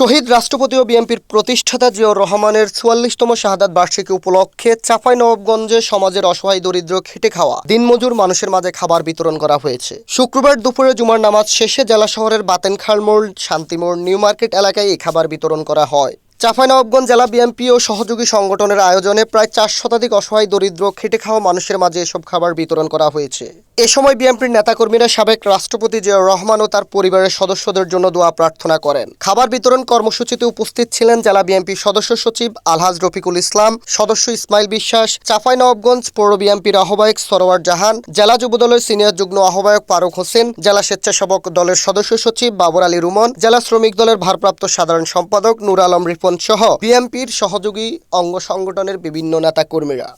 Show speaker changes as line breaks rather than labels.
শহীদ রাষ্ট্রপতি ও বিএনপির প্রতিষ্ঠাতা জিয়াউর রহমানের চুয়াল্লিশতম শাহাদাত বার্ষিকী উপলক্ষে চাঁপাই নবাবগঞ্জে সমাজের অসহায় দরিদ্র খেটে খাওয়া, দিনমজুর মানুষের মাঝে খাবার বিতরণ করা হয়েছে। শুক্রবার দুপুরে জুমার নামাজ শেষে জেলা শহরের বাতেনখাল মোড়, শান্তিমোড়, নিউ মার্কেট এলাকায় এই খাবার বিতরণ করা হয়। চাঁপাইনবাবগঞ্জ জেলা বিএনপি ও সহযোগী সংগঠনের আয়োজনে প্রায় চার শতাধিক অসহায় দরিদ্র খেটে খাওয়া মানুষের মাঝে এসব খাবার বিতরণ করা হয়েছে। এ সময় বিএনপির নেতাকর্মীরা সাবেক রাষ্ট্রপতি জিয়াউর রহমান ও তার পরিবারের সদস্যদের জন্য দোয়া প্রার্থনা করেন। খাবার বিতরণ কর্মসূচিতে উপস্থিত ছিলেন জেলা বিএনপির সদস্য সচিব আলহাজ রফিকুল ইসলাম, সদস্য ইসমাইল বিশ্বাস চাঁপাইনবাবগঞ্জ পৌর বিএনপির আহ্বায়ক সরোয়ার জাহান, জেলা যুবদলের সিনিয়র যুগ্ম আহ্বায়ক ফারুক হোসেন, জেলা স্বেচ্ছাসেবক দলের সদস্য সচিব বাবর আলী রুমন, জেলা শ্রমিক দলের ভারপ্রাপ্ত সাধারণ সম্পাদক নুর আলম রিপন সহ বিএনপির সহযোগী অঙ্গ সংগঠনের বিভিন্ন নেতাকর্মীরা।